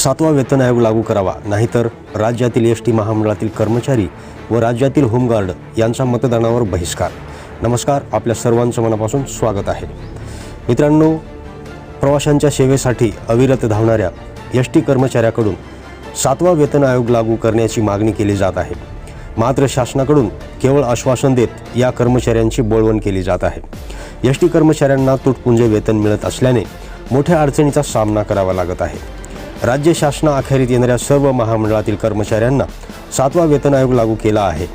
सातवा वेतन आयोग लागू करावा. नाहीतर राज्यातील एस टी महामंडळातील कर्मचारी व राज्यातील होमगार्ड यांचा मतदानावर बहिष्कार. नमस्कार आपल्या सर्वांचं मनापासून स्वागत आहे. मित्रांनो प्रवाशांच्या सेवेसाठी अविरत धावणाऱ्या एस टी कर्मचाऱ्याकडून सातवा वेतन आयोग लागू करण्याची मागणी केली जात आहे. मात्र शासनाकडून केवळ आश्वासन देत या कर्मचाऱ्यांची बोळवण केली जात आहे. एस टी कर्मचाऱ्यांना तुटपुंजे वेतन मिळत असल्याने मोठ्या अडचणीचा सामना करावा लागत आहे. राज्य शासनाअखेरीत येणाऱ्या सर्व महामंडळातील कर्मचाऱ्यांना सातवा वेतन आयोग लागू केला आहे.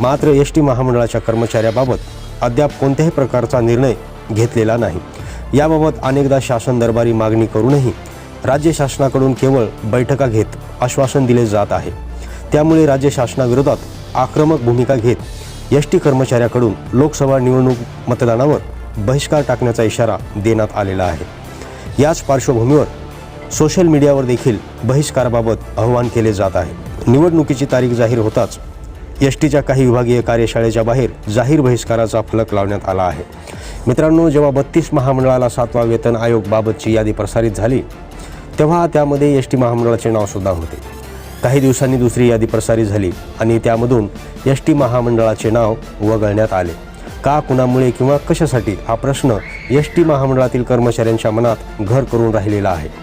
मात्र एस टी महामंडळाच्या कर्मचाऱ्याबाबत अद्याप कोणत्याही प्रकारचा निर्णय घेतलेला नाही. याबाबत अनेकदा शासन दरबारी मागणी करूनही राज्य शासनाकडून केवळ बैठका घेत आश्वासन दिले जात आहे. त्यामुळे राज्य शासनाविरोधात आक्रमक भूमिका घेत एस टी कर्मचाऱ्याकडून लोकसभा निवडणूक मतदानावर बहिष्कार टाकण्याचा इशारा देण्यात आलेला आहे. याच पार्श्वभूमीवर सोशल मीडियावर देखील बहिष्काराबाबत आवाहन केले जात आहे. निवडणुकीची तारीख जाहीर होताच एस टीच्या काही विभागीय कार्यशाळेच्या बाहेर जाहीर बहिष्काराचा फलक लावण्यात आला आहे. मित्रांनो जेव्हा बत्तीस महामंडळाला सातवा वेतन आयोगबाबतची यादी प्रसारित झाली तेव्हा त्यामध्ये एस टी महामंडळाचे नावसुद्धा होते. काही दिवसांनी दुसरी यादी प्रसारित झाली आणि त्यामधून एस टी महामंडळाचे नाव वगळण्यात आले. का कुणामुळे किंवा कशासाठी हा प्रश्न एस टी महामंडळातील कर्मचाऱ्यांच्या मनात घर करून राहिलेला आहे?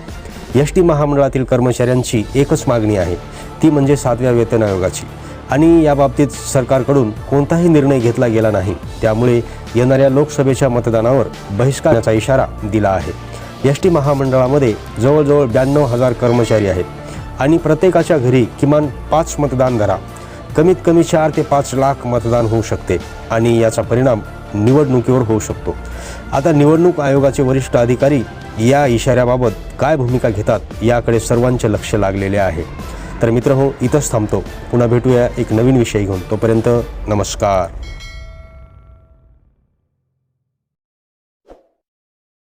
एस टी महामंडळातील कर्मचाऱ्यांची एकच मागणी आहे. ती म्हणजे सातव्या वेतन आयोगाची. आणि याबाबतीत सरकारकडून कोणताही निर्णय घेतला गेला नाही. त्यामुळे येणाऱ्या लोकसभेच्या मतदानावर बहिष्काराचा इशारा दिला आहे. एस टी महामंडळामध्ये जवळजवळ ब्याण्णव हजार कर्मचारी आहेत. आणि प्रत्येकाच्या घरी किमान पाच मतदान धरा. कमीत कमी चार ते पाच लाख मतदान होऊ शकते. आणि याचा परिणाम निवडणुकीवर होऊ शकतो. आता निवडणूक आयोगाचे वरिष्ठ अधिकारी या इशाऱ्याबाबत काय भूमिका घेतात याकडे सर्वांचे लक्ष लागलेले आहे. तर मित्र हो इथंच थांबतो. पुन्हा भेटूया एक नवीन विषय घेऊन. तोपर्यंत नमस्कार.